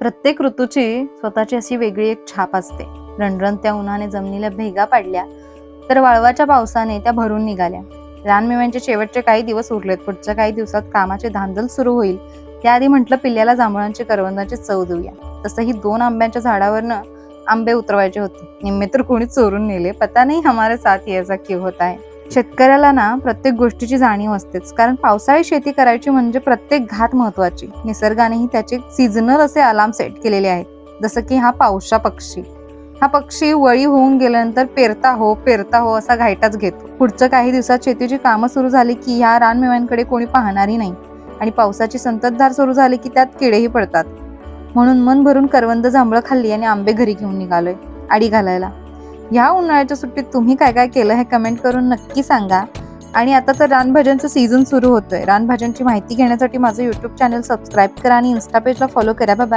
प्रत्येक ऋतूची स्वतःची अशी वेगळी एक छाप असते. रणरणत्या उन्हाने जमिनीला भेगा पाडल्या तर वाळवाच्या पावसाने त्या भरून निघाल्या. रानमेव्यांचे शेवटचे काही दिवस उरलेत. पुढच्या काही दिवसात कामाची धांदल सुरू होईल. त्याआधी म्हटलं पिल्ल्याला जांभळांची करवंदाची चव देऊया. तसंही दोन आंब्यांच्या झाडावरनं आंबे उतरवायचे होते. निम्मे तर कोणी चोरून नेले. पता नाही हमारे साथ याचा क्यू होत आहे शेतकऱ्याला ना प्रत्येक गोष्टीची जाणीव असतेच. कारण पावसाळी शेती करायची म्हणजे प्रत्येक घात महत्वाची. निसर्गानेही त्याचे सीझनल असे अलार्म सेट केलेले आहेत. जसं की हा पावसा पक्षी. हा पक्षी वळी होऊन गेल्यानंतर पेरता हो पेरता हो असा घायटाच घेतो. पुढच्या काही दिवसात शेतीची कामं सुरू झाली की ह्या रानमेव्यांकडे कोणी पाहणारही नाही. आणि पावसाची संततधार सुरू झाली की त्यात किडेही पडतात. म्हणून मन भरून करवंद जांभळं खाल्ली आणि आंबे घरी घेऊन निघालोय. आडी घालायला. ह्या उन्हाळ्याच्या सुट्टीत तुम्ही काय काय केलं हे कमेंट करून नक्की सांगा. आणि आता तर रानभाज्यांचं सीझन सुरू होतोय. रानभाज्यांची माहिती घेण्यासाठी माझं युट्यूब चॅनल सबस्क्राईब करा आणि इन्स्टा पेजला फॉलो करा. बाबा